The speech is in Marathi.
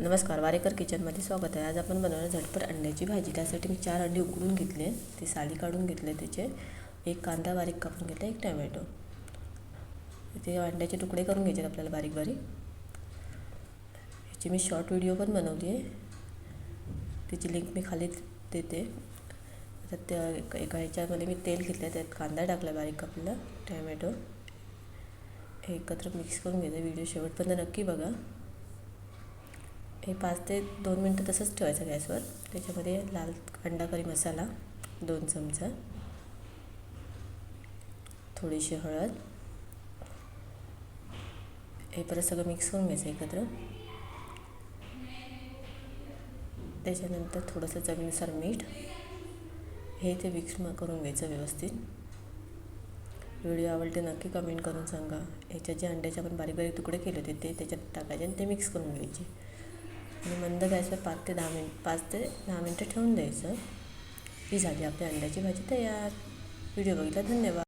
नमस्कार वारेकर किचनमध्ये स्वागत आहे. आज आपण बनवणार झटपट अंड्याची भाजी. त्यासाठी मी चार अंडी उकडून घेतले. ती साली काढून घेतले त्याचे. एक कांदा बारीक कापून घेतला एक टमॅटो. ते अंड्याचे तुकडे करून घ्यायचे आपल्याला बारीक बारीक. ह्याची मी शॉर्ट व्हिडिओ पण बनवली आहे. त्याची लिंक मी खाली देते. आता त्या एका ह्याच्यामध्ये मी तेल घेतलं त्यात कांदा टाकला बारीक कापलेला टॅमॅटो. हे एकत्र मिक्स करून घ्यायचं. व्हिडिओ शेवटपर्यंत नक्की बघा. हे पाच ते दोन मिनटं तसंच ठेवायचं गॅसवर. त्याच्यामध्ये लाल अंडा करी मसाला दोन चमचा थोडीशी हळद. हे परत सगळं मिक्स करून घ्यायचं एकत्र. त्याच्यानंतर थोडंसं चवीनुसार मीठ. हे ते मिक्स करून घ्यायचं व्यवस्थित. व्हिडिओ आवडते नक्की कमेंट करून सांगा. ह्याच्यात जे अंड्याचे आपण बारीक बारीक तुकडे केले होते ते त्याच्यात टाकायचे आणि ते मिक्स करून घ्यायचे. आणि मंद गॅसवर पाच ते दहा मिनिट पाच ते दहा मिनटं ठेवून द्यायचं. ही झाली आपली अंड्याची भाजी तयार. व्हिडिओ बघितला धन्यवाद.